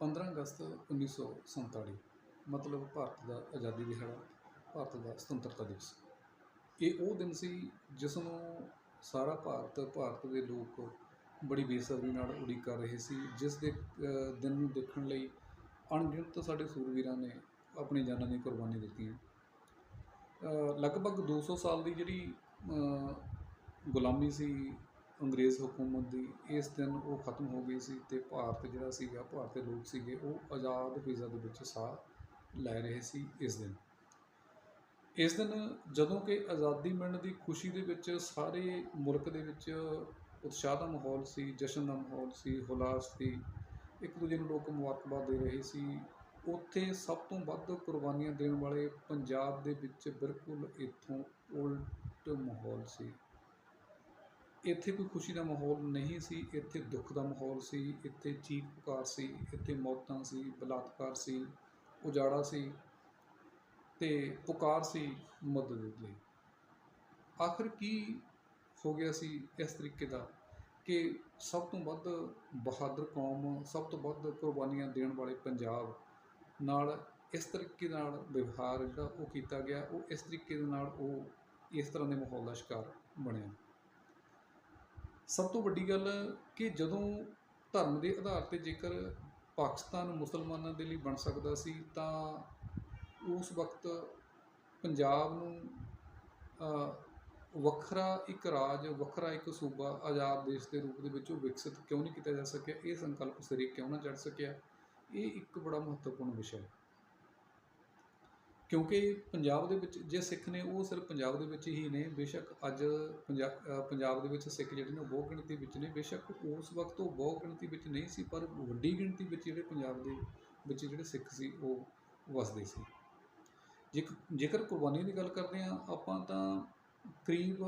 15 ਅਗਸਤ 1947 ਮਤਲਬ ਭਾਰਤ ਦਾ ਆਜ਼ਾਦੀ ਦਿਹਾੜਾ ਭਾਰਤ ਦਾ ਸੁਤੰਤਰਤਾ ਦਿਵਸ। ਇਹ ਉਹ ਦਿਨ ਸੀ ਜਿਸ ਨੂੰ ਸਾਰਾ ਭਾਰਤ ਭਾਰਤ ਦੇ ਲੋਕ ਬੜੀ ਬੇਸਬਰੀ ਨਾਲ ਉਡੀਕ ਕਰ ਰਹੇ ਸੀ ਜਿਸ ਦੇ ਦਿਨ ਨੂੰ ਦੇਖਣ ਲਈ ਅਣਗਿਣਤ ਸਾਡੇ ਸੂਰਵੀਰਾਂ ਨੇ ਆਪਣੀ ਜਾਨਾਂ ਦੀ ਕੁਰਬਾਨੀ ਦਿੱਤੀਆਂ ਅ, ਲਗਭਗ 200 ਸਾਲ ਦੀ ਜਿਹੜੀ ਗੁਲਾਮੀ ਸੀ ਅੰਗਰੇਜ਼ ਹਕੂਮਤ ਦੀ ਇਸ ਦਿਨ ਉਹ ਖਤਮ ਹੋ ਗਈ ਸੀ ਅਤੇ ਭਾਰਤ ਜਿਹੜਾ ਸੀਗਾ, ਭਾਰਤ ਦੇ ਲੋਕ ਸੀਗੇ, ਉਹ ਆਜ਼ਾਦ ਫਿਜ਼ਾ ਦੇ ਵਿੱਚ ਸਾਹ ਲੈ ਰਹੇ ਸੀ ਇਸ ਦਿਨ। ਇਸ ਦਿਨ ਜਦੋਂ ਕਿ ਆਜ਼ਾਦੀ ਮਿਲਣ ਦੀ ਖੁਸ਼ੀ ਦੇ ਵਿੱਚ ਸਾਰੇ ਮੁਲਕ ਦੇ ਵਿੱਚ ਉਤਸ਼ਾਹ ਦਾ ਮਾਹੌਲ ਸੀ, ਜਸ਼ਨ ਦਾ ਮਾਹੌਲ ਸੀ, ਹੁਲਾਸ ਸੀ, ਇੱਕ ਦੂਜੇ ਨੂੰ ਲੋਕ ਮੁਬਾਰਕਬਾਦ ਦੇ ਰਹੇ ਸੀ। ਉੱਥੇ ਸਭ ਤੋਂ ਵੱਧ ਕੁਰਬਾਨੀਆਂ ਦੇਣ ਵਾਲੇ ਪੰਜਾਬ ਦੇ ਵਿੱਚ ਬਿਲਕੁਲ ਇੱਥੋਂ ਉਲਟ ਮਾਹੌਲ ਸੀ। ਇੱਥੇ ਕੋਈ ਖੁਸ਼ੀ ਦਾ ਮਾਹੌਲ ਨਹੀਂ ਸੀ, ਇੱਥੇ ਦੁੱਖ ਦਾ ਮਾਹੌਲ ਸੀ, ਇੱਥੇ ਚੀਕ ਪੁਕਾਰ ਸੀ, ਇੱਥੇ ਮੌਤਾਂ ਸੀ, ਬਲਾਤਕਾਰ ਸੀ, ਉਜਾੜਾ ਸੀ ਤੇ ਪੁਕਾਰ ਸੀ ਮਦਦ ਲਈ। ਆਖਰ ਕੀ ਹੋ ਗਿਆ ਸੀ ਇਸ ਤਰੀਕੇ ਦਾ ਕਿ ਸਭ ਤੋਂ ਵੱਧ ਬਹਾਦਰ ਕੌਮ, ਸਭ ਤੋਂ ਵੱਧ ਕੁਰਬਾਨੀਆਂ ਦੇਣ ਵਾਲੇ ਪੰਜਾਬ ਨਾਲ ਇਸ ਤਰੀਕੇ ਨਾਲ ਵਿਵਹਾਰ ਜਿਹੜਾ ਉਹ ਕੀਤਾ ਗਿਆ, ਉਹ ਇਸ ਤਰੀਕੇ ਦੇ ਨਾਲ ਉਹ ਇਸ ਤਰ੍ਹਾਂ ਦੇ ਮਾਹੌਲ ਦਾ ਸ਼ਿਕਾਰ ਬਣਿਆ। ਸਭ ਤੋਂ ਵੱਡੀ ਗੱਲ ਕਿ ਜਦੋਂ ਧਰਮ ਦੇ ਆਧਾਰ ਤੇ ਜੇਕਰ ਪਾਕਿਸਤਾਨ ਮੁਸਲਮਾਨਾਂ ਦੇ ਲਈ ਬਣ ਸਕਦਾ ਸੀ, ਤਾਂ ਉਸ ਵਕਤ ਪੰਜਾਬ ਨੂੰ ਵੱਖਰਾ ਇੱਕ ਰਾਜ, ਵੱਖਰਾ ਇੱਕ ਸੂਬਾ ਆਜ਼ਾਦ ਦੇਸ਼ ਦੇ ਰੂਪ ਦੇ ਵਿੱਚ ਉਹ ਵਿਕਸਿਤ ਕਿਉਂ ਨਹੀਂ ਕੀਤਾ ਜਾ ਸਕਿਆ? ਇਹ ਸੰਕਲਪ ਸਿਰੇ ਕਿਉਂ ਨਾ ਚੜ ਸਕਿਆ? ਇਹ ਇੱਕ ਬੜਾ ਮਹੱਤਵਪੂਰਨ ਵਿਸ਼ਾ ਹੈ। ਕਿਉਂਕਿ ਪੰਜਾਬ ਦੇ ਵਿੱਚ ਜੇ ਸਿੱਖ ਨੇ, ਉਹ ਸਿਰਫ ਪੰਜਾਬ ਦੇ ਵਿੱਚ ਹੀ ਨੇ। ਬੇਸ਼ੱਕ ਅੱਜ ਪੰਜਾਬ ਦੇ ਵਿੱਚ ਸਿੱਖ ਜਿਹੜੇ ਨੇ, ਉਹ ਬਹੁ ਗਿਣਤੀ ਵਿੱਚ ਨੇ। ਬੇਸ਼ੱਕ ਉਸ ਵਕਤ ਉਹ ਬਹੁ ਗਿਣਤੀ ਵਿੱਚ ਨਹੀਂ ਸੀ, ਪਰ ਵੱਡੀ ਗਿਣਤੀ ਵਿੱਚ ਜਿਹੜੇ ਪੰਜਾਬ ਦੇ ਵਿੱਚ ਜਿਹੜੇ ਸਿੱਖ ਸੀ, ਉਹ ਵਸਦੇ ਸੀ। ਜੇਕ, ਜੇਕਰ ਕੁਰਬਾਨੀਆਂ ਦੀ ਗੱਲ ਕਰਦੇ ਹਾਂ, ਆਪਾਂ ਤਾਂ ਕਰੀਬ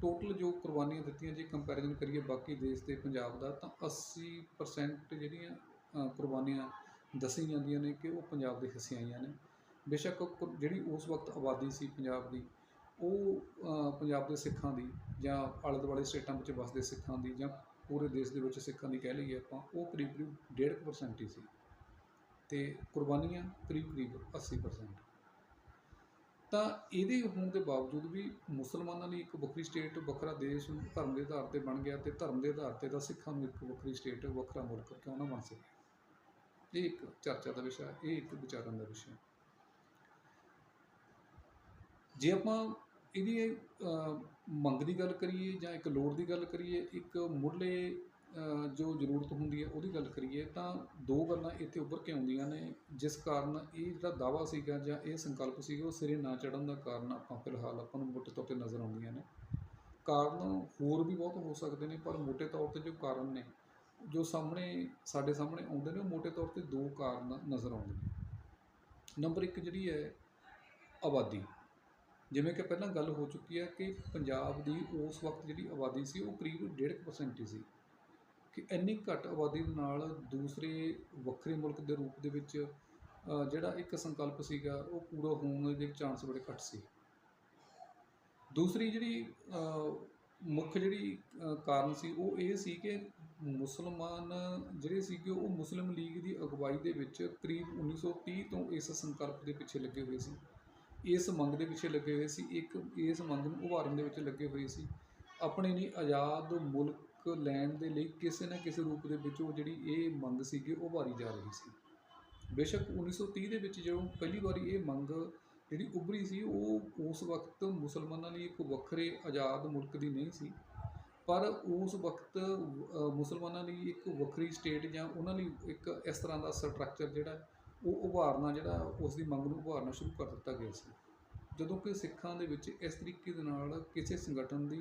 ਟੋਟਲ ਜੋ ਕੁਰਬਾਨੀਆਂ ਦਿੱਤੀਆਂ, ਜੇ ਕੰਪੈਰੀਜ਼ਨ ਕਰੀਏ ਬਾਕੀ ਦੇਸ਼ ਤੇ ਪੰਜਾਬ ਦਾ, ਤਾਂ 80% ਜਿਹੜੀਆਂ ਕੁਰਬਾਨੀਆਂ ਦੱਸੀ ਜਾਂਦੀਆਂ ਨੇ ਕਿ ਉਹ ਪੰਜਾਬ ਦੇ ਹਿੱਸੇ ਆਈਆਂ ਨੇ। ਬੇਸ਼ੱਕ ਜਿਹੜੀ ਉਸ ਵਕਤ ਆਬਾਦੀ ਸੀ ਪੰਜਾਬ ਦੀ, ਉਹ ਪੰਜਾਬ ਦੇ ਸਿੱਖਾਂ ਦੀ ਜਾਂ ਆਲੇ ਦੁਆਲੇ ਸਟੇਟਾਂ ਵਿੱਚ ਵਸਦੇ ਸਿੱਖਾਂ ਦੀ ਜਾਂ ਪੂਰੇ ਦੇਸ਼ ਦੇ ਵਿੱਚ ਸਿੱਖਾਂ ਦੀ ਕਹਿ ਲਈਏ ਆਪਾਂ, ਉਹ ਕਰੀਬ ਕਰੀਬ 1.5% ਹੀ ਸੀ। ਤੇ ਕੁਰਬਾਨੀਆਂ ਕਰੀਬ ਕਰੀਬ 80% ਤਾਂ ਇਹਦੇ ਹੋਣ ਦੇ ਬਾਵਜੂਦ ਵੀ ਮੁਸਲਮਾਨਾਂ ਲਈ ਇੱਕ ਵੱਖਰੀ ਸਟੇਟ, ਵੱਖਰਾ ਦੇਸ਼, ਧਰਮ ਦੇ ਆਧਾਰ ਤੇ ਬਣ ਗਿਆ ਤੇ ਧਰਮ ਦੇ ਆਧਾਰ ਤੇ ਤਾਂ ਸਿੱਖਾਂ ਨੂੰ ਇੱਕ ਵੱਖਰੀ ਸਟੇਟ, ਵੱਖਰਾ ਮੁਲਕ ਕਿਉਂ ਨਾ ਬਣ ਸਕਿਆ ਇਹ ਇੱਕ ਚਰਚਾ ਦਾ ਵਿਸ਼ਾ, ਇਹ ਇੱਕ ਵਿਚਾਰਨ ਦਾ ਵਿਸ਼ਾ। ਜੇ ਆਪਾਂ ਇਹਦੀ ਮੰਗ ਦੀ ਗੱਲ ਕਰੀਏ ਜਾਂ ਇੱਕ ਲੋੜ ਦੀ ਗੱਲ ਕਰੀਏ, ਇੱਕ ਮੁੱਢਲੇ ਜੋ ਜ਼ਰੂਰਤ ਹੁੰਦੀ ਹੈ ਉਹਦੀ ਗੱਲ ਕਰੀਏ, ਤਾਂ ਦੋ ਗੱਲਾਂ ਇੱਥੇ ਉੱਭਰ ਕੇ ਆਉਂਦੀਆਂ ਨੇ, ਜਿਸ ਕਾਰਨ ਇਹ ਜਿਹੜਾ ਦਾਵਾ ਸੀਗਾ ਜਾਂ ਇਹ ਸੰਕਲਪ ਸੀਗਾ, ਉਹ ਸਿਰੇ ਨਾ ਚੜਨ ਦਾ ਕਾਰਨ ਆਪਾਂ ਫਿਲਹਾਲ ਆਪਾਂ ਨੂੰ ਮੋਟੇ ਤੌਰ ਤੇ ਨਜ਼ਰ ਆਉਂਦੀਆਂ ਨੇ। ਕਾਰਨ ਹੋਰ ਵੀ ਬਹੁਤ ਹੋ ਸਕਦੇ ਨੇ, ਪਰ ਮੋਟੇ ਤੌਰ ਤੇ ਜੋ ਕਾਰਨ ਨੇ, ਜੋ ਸਾਹਮਣੇ, ਸਾਡੇ ਸਾਹਮਣੇ ਆਉਂਦੇ ਨੇ, ਉਹ ਮੋਟੇ ਤੌਰ ਤੇ ਦੋ ਕਾਰਨ ਨਜ਼ਰ ਆਉਂਦੇ ਨੇ। ਨੰਬਰ ਇੱਕ ਜਿਹੜੀ ਹੈ, ਆਬਾਦੀ। ਜਿਵੇਂ ਕਿ ਪਹਿਲਾਂ ਗੱਲ ਹੋ ਚੁੱਕੀ ਹੈ ਕਿ ਪੰਜਾਬ ਦੀ ਉਸ ਵਕਤ ਜਿਹੜੀ ਆਬਾਦੀ ਸੀ ਉਹ ਕਰੀਬ 1.5% ਹੀ ਸੀ। ਕਿ ਇੰਨੀ ਘੱਟ ਆਬਾਦੀ ਦੇ ਨਾਲ ਦੂਸਰੇ ਵੱਖਰੇ ਮੁਲਕ ਦੇ ਰੂਪ ਦੇ ਵਿੱਚ ਜਿਹੜਾ ਇੱਕ ਸੰਕਲਪ ਸੀਗਾ, ਉਹ ਪੂਰਾ ਹੋਣ ਦੇ ਚਾਂਸ ਬੜੇ ਘੱਟ ਸੀ। ਦੂਸਰੀ ਜਿਹੜੀ ਮੁੱਖ ਜਿਹੜੀ ਕਾਰਨ ਸੀ, ਉਹ ਇਹ ਸੀ ਕਿ ਮੁਸਲਮਾਨ ਜਿਹੜੇ ਸੀਗੇ, ਉਹ ਮੁਸਲਿਮ ਲੀਗ ਦੀ ਅਗਵਾਈ ਦੇ ਵਿੱਚ ਕਰੀਬ 1930 ਤੋਂ ਇਸ ਸੰਕਲਪ ਦੇ ਪਿੱਛੇ ਲੱਗੇ ਹੋਏ ਸੀ। ਇਸ ਮੰਗ ਦੇ ਪਿੱਛੇ ਲੱਗੇ ਹੋਏ ਸੀ, ਇੱਕ ਇਸ ਮੰਗ ਨੂੰ ਉਭਾਰਨ ਦੇ ਵਿੱਚ ਲੱਗੇ ਹੋਏ ਸੀ। ਆਪਣੇ ਲਈ ਆਜ਼ਾਦ ਮੁਲਕ ਲੈਣ ਦੇ ਲਈ ਕਿਸੇ ਨਾ ਕਿਸੇ ਰੂਪ ਦੇ ਵਿੱਚ ਉਹ ਜਿਹੜੀ ਇਹ ਮੰਗ ਸੀਗੀ, ਉਹ ਉਭਾਰੀ ਜਾ ਰਹੀ ਸੀ। ਬੇਸ਼ੱਕ 1930 ਦੇ ਵਿੱਚ ਜਦੋਂ ਪਹਿਲੀ ਵਾਰੀ ਇਹ ਮੰਗ ਜਿਹੜੀ ਉਭਰੀ ਸੀ, ਉਹ ਉਸ ਵਕਤ ਮੁਸਲਮਾਨਾਂ ਲਈ ਇੱਕ ਵੱਖਰੇ ਆਜ਼ਾਦ ਮੁਲਕ ਦੀ ਨਹੀਂ ਸੀ, ਪਰ ਉਸ ਵਕਤ ਮੁਸਲਮਾਨਾਂ ਲਈ ਇੱਕ ਵੱਖਰੀ ਸਟੇਟ ਜਾਂ ਉਹਨਾਂ ਲਈ ਇੱਕ ਇਸ ਤਰ੍ਹਾਂ ਦਾ ਸਟਰਕਚਰ ਜਿਹੜਾ ਉਹ ਉਭਾਰਨਾ ਜਿਹੜਾ ਉਸ ਦੀ ਮੰਗ ਨੂੰ ਉਭਾਰਨਾ ਸ਼ੁਰੂ ਕਰ ਦਿੱਤਾ ਗਿਆ ਸੀ। ਜਦੋਂ ਕਿ ਸਿੱਖਾਂ ਦੇ ਵਿੱਚ ਇਸ ਤਰੀਕੇ ਦੇ ਨਾਲ ਕਿਸੇ ਸੰਗਠਨ ਦੀ,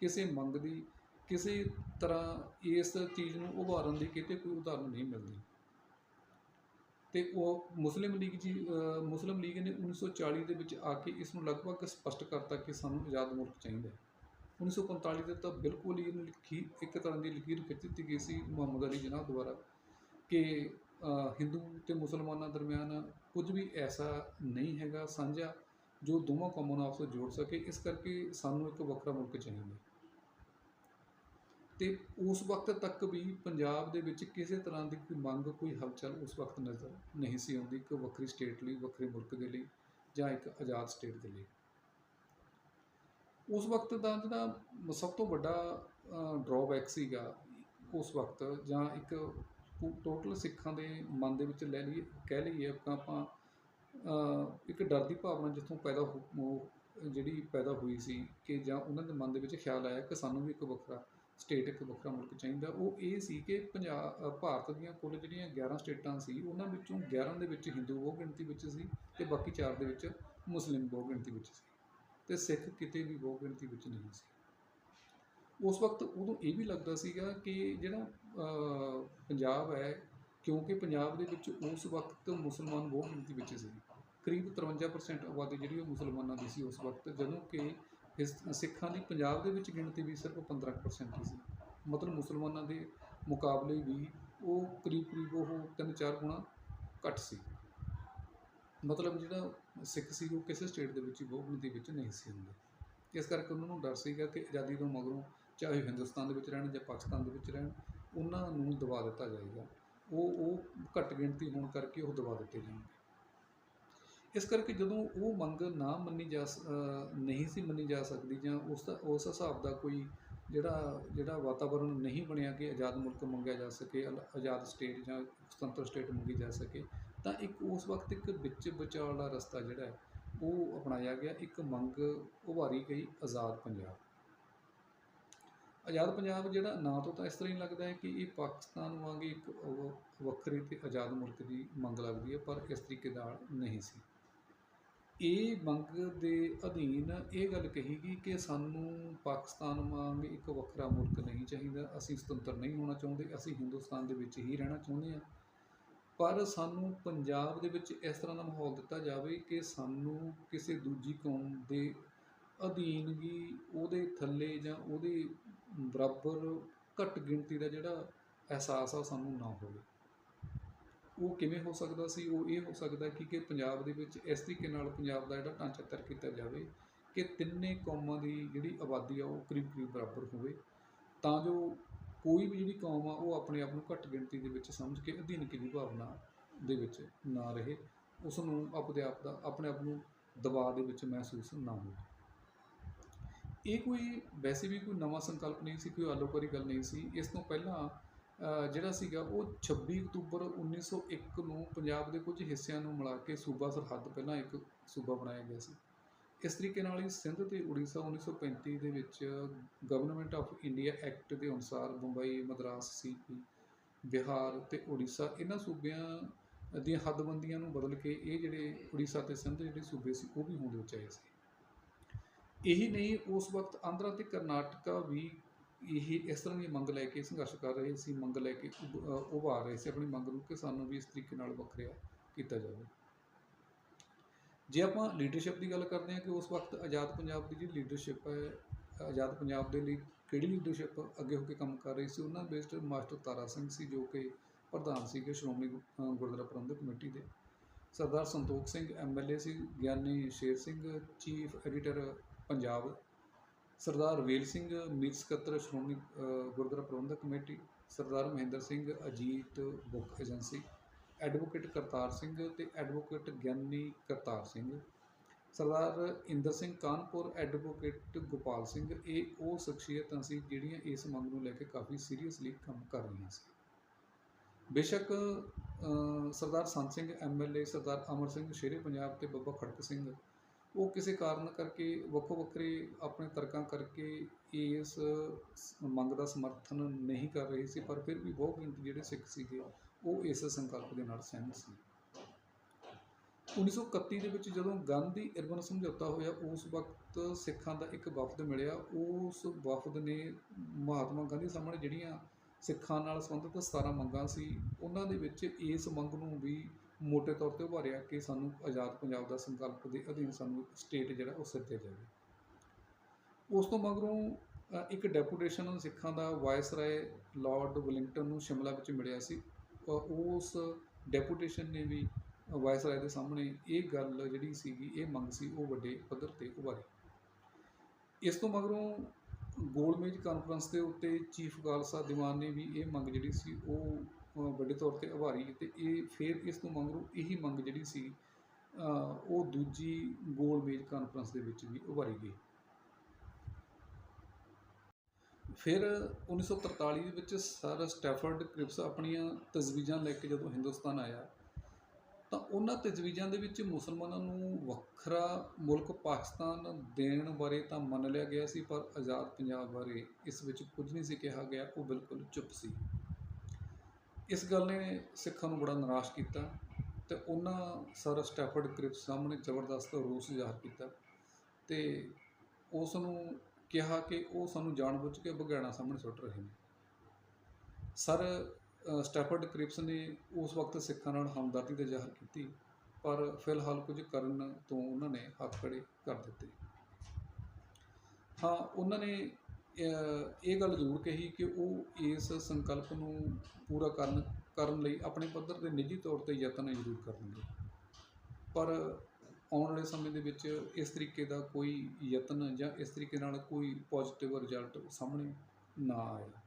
ਕਿਸੇ ਮੰਗ ਦੀ, ਕਿਸੇ ਤਰ੍ਹਾਂ ਇਸ ਚੀਜ਼ ਨੂੰ ਉਭਾਰਨ ਦੀ ਕਿਤੇ ਕੋਈ ਉਦਾਹਰਨ ਨਹੀਂ ਮਿਲਦੀ। ਤੇ ਉਹ Muslim League ji Muslim League ਨੇ 1940 ਦੇ ਵਿੱਚ ਆ ਕੇ ਇਸ ਨੂੰ ਲਗਭਗ ਸਪਸ਼ਟ ਕਰਤਾ ਕਿ ਸਾਨੂੰ ਆਜ਼ਾਦ ਮੁਲਕ ਚਾਹੀਦਾ ਹੈ। 1945 ਦੇ ਤਾਂ ਬਿਲਕੁਲ ਹੀ ਇਹਨੂੰ ਲਿਖੀ, ਇੱਕ ਤਰ੍ਹਾਂ ਦੀ ਲਕੀਰ ਖਿੱਚ ਦਿੱਤੀ ਗਈ ਸੀ ਮੁਹੰਮਦ ਅਲੀ ਜਨਾਹ ਦੁਆਰਾ ਕਿ ਹਿੰਦੂ ਤੇ ਮੁਸਲਮਾਨਾਂ ਦਰਮਿਆਨ ਕੁਝ ਵੀ ਐਸਾ ਨਹੀਂ ਹੈਗਾ, ਸਾਂਝਾ ਜੋ ਦੋਵਾਂ ਕੌਮਾਂ ਨੂੰ ਆਪਸ ਵਿੱਚ ਜੋੜ ਸਕੇ, ਇਸ ਕਰਕੇ ਸਾਨੂੰ ਇੱਕ ਵੱਖਰਾ ਮੁਲਕ ਚਾਹੀਦਾ ਤੇ ਉਸ ਵਕਤ ਤੱਕ ਵੀ ਪੰਜਾਬ ਦੇ ਵਿੱਚ ਕਿਸੇ ਤਰ੍ਹਾਂ ਦੀ ਕੋਈ ਮੰਗ, ਕੋਈ ਹਲਚਲ ਉਸ ਵਕਤ ਨਜ਼ਰ ਨਹੀਂ ਸੀ ਆਉਂਦੀ ਕਿ ਵੱਖਰੀ ਸਟੇਟ ਲਈ, ਵੱਖਰੇ ਮੁਲਕ ਦੇ ਲਈ ਜਾਂ ਇੱਕ ਆਜ਼ਾਦ ਸਟੇਟ ਦੇ ਲਈ। ਉਸ ਵਕਤ ਦਾ ਜਿਹੜਾ ਸਭ ਤੋਂ ਵੱਡਾ ਡਰਾਬੈਕ ਸੀਗਾ ਉਸ ਵਕਤ ਜਾਂ ਇੱਕ ਟੋਟਲ ਸਿੱਖਾਂ ਦੇ ਮਨ ਦੇ ਵਿੱਚ ਲੈ ਲਈਏ, ਕਹਿ ਲਈਏ ਆਪਾਂ ਆਪਾਂ ਇੱਕ ਡਰ ਦੀ ਭਾਵਨਾ ਜਿੱਥੋਂ ਪੈਦਾ ਹੋ, ਹੋ- ਜਿਹੜੀ ਪੈਦਾ ਹੋਈ ਸੀ ਕਿ ਜਾਂ ਉਹਨਾਂ ਦੇ ਮਨ ਦੇ ਵਿੱਚ ਖਿਆਲ ਆਇਆ ਕਿ ਸਾਨੂੰ ਵੀ ਇੱਕ ਵੱਖਰਾ ਸਟੇਟ ਇੱਕ ਵੱਖਰਾ ਮੁਲਕ ਚਾਹੀਦਾ। ਉਹ ਇਹ ਸੀ ਕਿ ਪੰਜਾਬ ਭਾਰਤ ਦੀਆਂ ਕੁੱਲ ਜਿਹੜੀਆਂ 11 ਸਟੇਟਾਂ ਸੀ, ਉਹਨਾਂ ਵਿੱਚੋਂ 11 ਦੇ ਵਿੱਚ ਹਿੰਦੂ ਬਹੁ ਗਿਣਤੀ ਵਿੱਚ ਸੀ ਤੇ ਬਾਕੀ 4 ਦੇ ਵਿੱਚ ਮੁਸਲਿਮ ਬਹੁ ਗਿਣਤੀ ਵਿੱਚ ਸੀ ਤੇ ਸਿੱਖ ਕਿਤੇ ਵੀ ਬਹੁ ਗਿਣਤੀ ਵਿੱਚ ਨਹੀਂ ਸੀ। ਉਸ ਵਕਤ ਉਦੋਂ ਇਹ ਵੀ ਲੱਗਦਾ ਸੀਗਾ ਕਿ ਜਿਹੜਾ ਪੰਜਾਬ ਹੈ, ਕਿਉਂਕਿ ਪੰਜਾਬ ਦੇ ਵਿੱਚ ਉਸ ਵਕਤ ਮੁਸਲਮਾਨ ਬਹੁਤ ਗਿਣਤੀ ਵਿੱਚ ਸੀ। ਕਰੀਬ 53% ਆਬਾਦੀ ਜਿਹੜੀ ਉਹ ਮੁਸਲਮਾਨਾਂ ਦੀ ਸੀ ਉਸ ਵਕਤ, ਜਦੋਂ ਕਿ ਇਸ ਸਿੱਖਾਂ ਦੀ ਪੰਜਾਬ ਦੇ ਵਿੱਚ ਗਿਣਤੀ ਵੀ ਸਿਰਫ 15% ਹੀ ਸੀ। ਮਤਲਬ ਮੁਸਲਮਾਨਾਂ ਦੇ ਮੁਕਾਬਲੇ ਵੀ ਉਹ ਕਰੀਬ ਕਰੀਬ ਉਹ 3-4 ਗੁਣਾ ਘੱਟ ਸੀ। ਮਤਲਬ ਜਿਹੜਾ ਸਿੱਖ ਸੀ, ਉਹ ਕਿਸੇ ਸਟੇਟ ਦੇ ਵਿੱਚ ਹੀ ਬਹੁ ਗਿਣਤੀ ਵਿੱਚ ਨਹੀਂ ਸੀ ਹੁੰਦੇ। ਇਸ ਕਰਕੇ ਉਹਨਾਂ ਨੂੰ ਡਰ ਸੀਗਾ ਕਿ ਆਜ਼ਾਦੀ ਤੋਂ ਮਗਰੋਂ, ਚਾਹੇ ਹਿੰਦੁਸਤਾਨ ਦੇ ਵਿੱਚ ਰਹਿਣ ਜਾਂ ਪਾਕਿਸਤਾਨ ਦੇ ਵਿੱਚ ਰਹਿਣ ਉਹਨਾਂ ਨੂੰ ਦਬਾ ਦਿੱਤਾ ਜਾਏਗਾ। ਉਹ ਉਹ ਘੱਟ ਗਿਣਤੀ ਹੋਣ ਕਰਕੇ ਉਹ ਦਬਾ ਦਿੱਤੇ ਜਾਣਗੇ। ਇਸ ਕਰਕੇ ਜਦੋਂ ਉਹ ਮੰਗ ਨਾ ਮੰਨੀ ਜਾ ਸ- ਨਹੀਂ ਸੀ ਮੰਨੀ ਜਾ ਸਕਦੀ ਜਾਂ ਉਸ ਦਾ, ਉਸ ਹਿਸਾਬ ਦਾ ਕੋਈ ਜਿਹੜਾ ਜਿਹੜਾ ਵਾਤਾਵਰਣ ਨਹੀਂ ਬਣਿਆ ਕਿ ਆਜ਼ਾਦ ਮੁਲਕ ਮੰਗਿਆ ਜਾ ਸਕੇ, ਅਲ- ਆਜ਼ਾਦ ਸਟੇਟ ਜਾਂ ਸੁਤੰਤਰ ਸਟੇਟ ਮੰਗੀ ਜਾ ਸਕੇ, ਤਾਂ ਇੱਕ ਉਸ ਵਕਤ ਇੱਕ ਵਿੱਚ ਵਿਚਾਰ ਦਾ ਰਸਤਾ ਜਿਹੜਾ ਉਹ ਅਪਣਾਇਆ ਗਿਆ। ਇੱਕ ਮੰਗ ਉਭਾਰੀ ਗਈ ਆਜ਼ਾਦ ਪੰਜਾਬ। ਆਜ਼ਾਦ ਪੰਜਾਬ ਜਿਹੜਾ ਨਾਂ ਤੋਂ ਤਾਂ ਇਸ ਤਰ੍ਹਾਂ ਹੀ ਲੱਗਦਾ ਹੈ ਕਿ ਇਹ ਪਾਕਿਸਤਾਨ ਵਾਂਗ ਇੱਕ ਵੱਖਰੀ ਤੇ ਆਜ਼ਾਦ ਮੁਲਕ ਦੀ ਮੰਗ ਲੱਗਦੀ ਹੈ, ਪਰ ਇਸ ਤਰੀਕੇ ਨਾਲ ਨਹੀਂ ਸੀ। ਇਹ ਮੰਗ ਦੇ ਅਧੀਨ ਇਹ ਗੱਲ ਕਹੀ ਗਈ ਕਿ ਸਾਨੂੰ ਪਾਕਿਸਤਾਨ ਵਾਂਗ ਇੱਕ ਵੱਖਰਾ ਮੁਲਕ ਨਹੀਂ ਚਾਹੀਦਾ, ਅਸੀਂ ਸੁਤੰਤਰ ਨਹੀਂ ਹੋਣਾ ਚਾਹੁੰਦੇ, ਅਸੀਂ ਹਿੰਦੁਸਤਾਨ ਦੇ ਵਿੱਚ ਹੀ ਰਹਿਣਾ ਚਾਹੁੰਦੇ ਹਾਂ। ਪਰ ਸਾਨੂੰ ਪੰਜਾਬ ਦੇ ਵਿੱਚ ਇਸ ਤਰ੍ਹਾਂ ਦਾ ਮਾਹੌਲ ਦਿੱਤਾ ਜਾਵੇ ਕਿ ਸਾਨੂੰ ਕਿਸੇ ਦੂਜੀ ਕੌਮ ਦੇ ਅਧੀਨ ਵੀ ਉਹਦੇ ਥੱਲੇ ਜਾਂ ਉਹਦੇ ਬਰਾਬਰ ਘੱਟ ਗਿਣਤੀ ਦਾ ਜਿਹੜਾ ਅਹਿਸਾਸ ਆ ਉਹ ਸਾਨੂੰ ਨਾ ਹੋਵੇ। ਉਹ ਕਿਵੇਂ ਹੋ ਸਕਦਾ ਸੀ? ਉਹ ਇਹ ਹੋ ਸਕਦਾ ਕਿ ਕਿ ਪੰਜਾਬ ਦੇ ਵਿੱਚ ਇਸ ਤਰੀਕੇ ਨਾਲ ਪੰਜਾਬ ਦਾ ਜਿਹੜਾ ਢਾਂਚਾ ਤਿਆਰ ਕੀਤਾ ਜਾਵੇ ਕਿ ਤਿੰਨੇ ਕੌਮਾਂ ਦੀ ਜਿਹੜੀ ਆਬਾਦੀ ਆ ਉਹ ਕਰੀਬ ਕਰੀਬ ਬਰਾਬਰ ਹੋਵੇ। ਤਾਂ ਜੋ ਕੋਈ ਵੀ ਜਿਹੜੀ ਕੌਮ ਆ ਉਹ ਆਪਣੇ ਆਪ ਨੂੰ ਘੱਟ ਗਿਣਤੀ ਦੇ ਵਿੱਚ ਸਮਝ ਕੇ ਅਧੀਨਗੀ ਦੀ ਭਾਵਨਾ ਦੇ ਵਿੱਚ ਨਾ ਰਹੇ ਉਸ ਨੂੰ ਆਪਣੇ ਆਪ ਦਾ, ਆਪਣੇ ਆਪ ਨੂੰ ਦਬਾਅ ਦੇ ਵਿੱਚ ਮਹਿਸੂਸ ਨਾ ਹੋਵੇ। ਇਹ ਕੋਈ, ਵੈਸੇ ਵੀ ਕੋਈ ਨਵਾਂ ਸੰਕਲਪ ਨਹੀਂ ਸੀ, ਕੋਈ ਆਲੋਕਾਰੀ ਗੱਲ ਨਹੀਂ ਸੀ। ਇਸ ਤੋਂ ਪਹਿਲਾਂ ਜਿਹੜਾ ਸੀਗਾ, ਉਹ 26 ਅਕਤੂਬਰ 1901 ਨੂੰ ਪੰਜਾਬ ਦੇ ਕੁਝ ਹਿੱਸਿਆਂ ਨੂੰ ਮਿਲਾ ਕੇ ਸੂਬਾ ਸਰਹੱਦ ਪਹਿਲਾਂ ਇੱਕ ਸੂਬਾ ਬਣਾਇਆ ਗਿਆ ਸੀ। ਇਸ ਤਰੀਕੇ ਨਾਲ ਹੀ ਸਿੰਧ ਤੇ ਉੜੀਸਾ 1935 ਦੇ ਵਿੱਚ ਗਵਰਨਮੈਂਟ ਆਫ ਇੰਡੀਆ ਐਕਟ ਦੇ ਅਨੁਸਾਰ ਮੁੰਬਈ, ਮਦਰਾਸ ਸੀਪੀ ਬਿਹਾਰ ਤੇ ਉੜੀਸਾ, ਇਹਨਾਂ ਸੂਬਿਆਂ ਦੀਆਂ ਹੱਦਬੰਦੀਆਂ ਨੂੰ ਬਦਲ ਕੇ ਇਹ ਜਿਹੜੇ ਉੜੀਸਾ ਤੇ ਸਿੰਧ ਜਿਹੜੇ ਸੂਬੇ ਸੀ, ਉਹ ਵੀ ਹੋਂਦ ਵਿੱਚ ਆਏ ਸੀ। ਇਹੀ ਨਹੀਂ, ਉਸ ਵਕਤ ਆਂਧਰਾ ਤੇ ਕਰਨਾਟਕਾ ਵੀ ਇਹ, ਇਸ ਤਰ੍ਹਾਂ ਦੀ ਮੰਗ ਲੈ ਕੇ ਸੰਘਰਸ਼ ਕਰ ਰਹੇ ਸੀ, ਮੰਗ ਲੈ ਕੇ ਉਭਾਰ ਰਹੇ ਸੀ, ਆਪਣੀ ਮੰਗ ਨੂੰ ਕਿ ਸਾਨੂੰ ਵੀ ਇਸ ਤਰੀਕੇ ਨਾਲ ਵੱਖਰਿਆ ਕੀਤਾ ਜਾਵੇ। ਜੇ ਆਪਾਂ ਲੀਡਰਸ਼ਿਪ ਦੀ ਗੱਲ ਕਰਦੇ ਹਾਂ ਕਿ ਉਸ ਵਕਤ ਆਜ਼ਾਦ ਪੰਜਾਬ ਦੀ ਜਿਹੜੀ ਲੀਡਰਸ਼ਿਪ ਹੈ, ਆਜ਼ਾਦ ਪੰਜਾਬ ਦੇ ਲਈ ਕਿਹੜੀ ਲੀਡਰਸ਼ਿਪ ਅੱਗੇ ਹੋ ਕੇ ਕੰਮ ਕਰ ਰਹੀ ਸੀ, ਉਹਨਾਂ ਵਿੱਚ ਮਾਸਟਰ ਤਾਰਾ ਸਿੰਘ ਸੀ, ਜੋ ਕਿ ਪ੍ਰਧਾਨ ਸੀਗੇ ਸ਼੍ਰੋਮਣੀ ਗੁਰਦੁਆਰਾ ਪ੍ਰਬੰਧਕ ਕਮੇਟੀ ਦੇ। ਸਰਦਾਰ ਸੰਤੋਖ ਸਿੰਘ ਐਮਐਲਏ ਸੀ, ਗਿਆਨੀ ਸ਼ੇਰ ਸਿੰਘ ਚੀਫ ਐਡੀਟਰ ਪੰਜਾਬ ਸਰਦਾਰ ਵੇਲ ਸਿੰਘ ਮੀਤ ਸਕੱਤਰ Shiromani Gurdwara Prabandhak committee, Sardar Mohinder Singh Ajit book agency, advocate Kartar Singh ਤੇ ਐਡਵੋਕੇਟ ਗਿਆਨੀ ਕਰਤਾਰ ਸਿੰਘ, ਸਰਦਾਰ ਇੰਦਰ ਸਿੰਘ ਕਾਨਪੁਰ, ਐਡਵੋਕੇਟ ਗੋਪਾਲ ਸਿੰਘ, ਇਹ ਉਹ ਸ਼ਖਸੀਅਤਾਂ ਸੀ ਜਿਹੜੀਆਂ ਇਸ ਮੰਗ ਨੂੰ ਲੈ ਕੇ ਕਾਫੀ ਸੀਰੀਅਸਲੀ ਕੰਮ ਕਰ ਰਹੀਆਂ ਸੀ। ਬੇਸ਼ੱਕ ਸਰਦਾਰ ਸੰਤ ਸਿੰਘ ਐਮਐਲਏ ਸਰਦਾਰ ਅਮਰ ਸਿੰਘ ਸ਼ੇਰੇ ਪੰਜਾਬ ਤੇ ਬੱਬਾ ਖੜਕ ਸਿੰਘ ਉਹ ਕਿਸੇ ਕਾਰਨ ਕਰਕੇ ਵੱਖੋ ਵੱਖਰੇ ਆਪਣੇ ਤਰਕਾਂ ਕਰਕੇ ਇਸ ਮੰਗ ਦਾ ਸਮਰਥਨ ਨਹੀਂ ਕਰ ਰਹੇ ਸੀ, ਪਰ ਫਿਰ ਵੀ ਬਹੁਤ ਗਿਣਤੀ ਜਿਹੜੇ ਸਿੱਖ ਸੀਗੇ, ਉਹ ਇਸ ਸੰਕਲਪ ਦੇ ਨਾਲ ਸਹਿਮਤ ਸੀ। 1931 ਦੇ ਵਿੱਚ ਜਦੋਂ ਗਾਂਧੀ ਇਰਵਨ ਸਮਝੌਤਾ ਹੋਇਆ, ਉਸ ਵਕਤ ਸਿੱਖਾਂ ਦਾ ਇੱਕ ਵਫਦ ਮਿਲਿਆ। ਉਸ ਵਫਦ ਨੇ ਮਹਾਤਮਾ ਗਾਂਧੀ ਸਾਹਮਣੇ ਜਿਹੜੀਆਂ ਸਿੱਖਾਂ ਨਾਲ ਸੰਬੰਧਿਤ 17 ਮੰਗਾਂ ਸੀ, ਉਹਨਾਂ ਦੇ ਵਿੱਚ ਇਸ ਮੰਗ ਨੂੰ ਵੀ ਮੋਟੇ ਤੌਰ ਤੇ ਉਭਾਰਿਆ ਕਿ ਸਾਨੂੰ ਆਜ਼ਾਦ ਪੰਜਾਬ ਦਾ ਸੰਕਲਪ ਦੇ ਅਧੀਨ ਸਾਨੂੰ ਸਟੇਟ ਜਿਹੜਾ ਉਹ ਸਿੱਧਿਆ ਜਾਵੇ। ਉਸ ਤੋਂ ਮਗਰੋਂ ਇੱਕ ਡੈਪੂਟੇਸ਼ਨ ਸਿੱਖਾਂ ਦਾ ਵਾਇਸਰਾਏ ਲਾਰਡ ਵਿਲਿੰਗਟਨ ਨੂੰ ਸ਼ਿਮਲਾ ਵਿੱਚ ਮਿਲਿਆ ਸੀ। ਉਸ ਡੈਪੂਟੇਸ਼ਨ ਨੇ ਵੀ ਵਾਇਸਰਾਏ ਦੇ ਸਾਹਮਣੇ ਇਹ ਗੱਲ ਜਿਹੜੀ ਸੀਗੀ, ਇਹ ਮੰਗ ਸੀ, ਉਹ ਵੱਡੇ ਪੱਧਰ ਤੇ ਉਭਾਰੀ। ਇਸ ਤੋਂ ਮਗਰੋਂ ਗੋਲਮੇਜ ਕਾਨਫਰੰਸ ਦੇ ਉੱਤੇ ਚੀਫ ਖਾਲਸਾ ਦੀਵਾਨ ਨੇ ਵੀ ਇਹ ਮੰਗ ਜਿਹੜੀ ਸੀ, ਉਹ ਵੱਡੇ ਤੌਰ ਤੇ ਉਭਾਰੀ ਤੇ ਇਹ ਫਿਰ ਇਸ ਤੋਂ ਮੰਗਰੋਂ ਇਹੀ ਮੰਗ ਜਿਹੜੀ ਸੀ ਉਹ ਦੂਜੀ ਗੋਲ ਮੇਜ ਕਾਨਫਰੰਸ ਦੇ ਵਿੱਚ ਵੀ ਉਭਾਰੀ ਗਈ। ਫਿਰ 1943 ਦੇ ਵਿੱਚ ਸਰ ਸਟੈਫਰਡ ਕ੍ਰਿਪਸ ਆਪਣੀਆਂ ਤਜਵੀਜ਼ਾਂ ਲੈ ਕੇ ਜਦੋਂ ਹਿੰਦੁਸਤਾਨ ਆਇਆ, ਤਾਂ ਉਹਨਾਂ ਤਜਵੀਜ਼ਾਂ ਦੇ ਵਿੱਚ ਮੁਸਲਮਾਨਾਂ ਨੂੰ ਵੱਖਰਾ ਮੁਲਕ ਪਾਕਿਸਤਾਨ ਦੇਣ ਬਾਰੇ ਤਾਂ ਮੰਨ ਲਿਆ ਗਿਆ ਸੀ, ਪਰ ਆਜ਼ਾਦ ਪੰਜਾਬ ਬਾਰੇ ਇਸ ਵਿੱਚ ਕੁਝ ਨਹੀਂ ਸੀ ਕਿਹਾ ਗਿਆ, ਉਹ ਬਿਲਕੁਲ ਚੁੱਪ ਸੀ। ਇਸ ਗੱਲ ਨੇ ਸਿੱਖਾਂ ਨੂੰ ਬੜਾ ਨਿਰਾਸ਼ ਕੀਤਾ ਤੇ ਉਹਨਾਂ ਸਰ ਸਟੈਫਰਡ ਕ੍ਰਿਪਸ ਸਾਹਮਣੇ ਜ਼ਬਰਦਸਤ ਰੋਸ ਜ਼ਾਹਰ ਕੀਤਾ ਤੇ ਉਸ ਨੂੰ ਕਿਹਾ ਕਿ ਉਹ ਸਾਨੂੰ ਜਾਣਬੁੱਝ ਕੇ ਬਘਿਆੜਾਂ ਸਾਹਮਣੇ ਸੁੱਟ ਰਹੇ ਨੇ। ਸਰ ਸਟੈਫਰਡ ਕ੍ਰਿਪਸ ਨੇ ਉਸ ਵਕਤ ਸਿੱਖਾਂ ਨਾਲ ਹਮਦਰਦੀ ਤਾਂ ਜ਼ਾਹਰ ਕੀਤੀ, ਪਰ ਫਿਲਹਾਲ ਕੁਝ ਕਰਨ ਤੋਂ ਉਹਨਾਂ ਨੇ ਹੱਥ ਖੜੇ ਕਰ ਦਿੱਤੇ। ਹਾਂ, ਉਹਨਾਂ ਨੇ ਇਹ ਗੱਲ ਜ਼ਰੂਰ ਕਹੀ ਕਿ ਉਹ ਇਸ ਸੰਕਲਪ ਨੂੰ ਪੂਰਾ ਕਰਨ ਕਰਨ ਲਈ ਆਪਣੇ ਪੱਧਰ ਤੇ ਨਿੱਜੀ ਤੌਰ ਤੇ ਯਤਨ ਜ਼ਰੂਰ ਕਰਨਗੇ। ਪਰ ਆਉਣ ਵਾਲੇ ਸਮੇਂ ਦੇ ਵਿੱਚ ਇਸ ਤਰੀਕੇ ਦਾ ਕੋਈ ਯਤਨ ਜਾਂ ਇਸ ਤਰੀਕੇ ਨਾਲ ਕੋਈ ਪੋਜ਼ਿਟਿਵ ਰਿਜ਼ਲਟ ਸਾਹਮਣੇ ਨਾ ਆਇਆ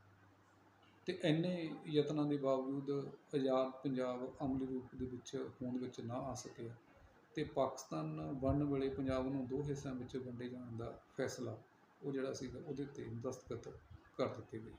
ਤੇ ਇੰਨੇ ਯਤਨਾਂ ਦੇ ਬਾਵਜੂਦ ਆਜ਼ਾਦ ਪੰਜਾਬ ਅਮਲੀ ਰੂਪ ਦੇ ਵਿੱਚ ਹੋਣ ਵਿੱਚ ਨਾ ਆ ਸਕਿਆ ਤੇ ਪਾਕਿਸਤਾਨ ਬਣਨ ਵੇਲੇ ਪੰਜਾਬ ਨੂੰ ਦੋ ਹਿੱਸਿਆਂ ਵਿੱਚ ਵੰਡੇ ਜਾਣ ਦਾ ਫੈਸਲਾ ਉਹ ਜਿਹੜਾ ਸੀਗਾ ਉਹਦੇ ਤੇ ਦਸਤਖਤ ਕਰ ਦਿੱਤੇ ਗਏ।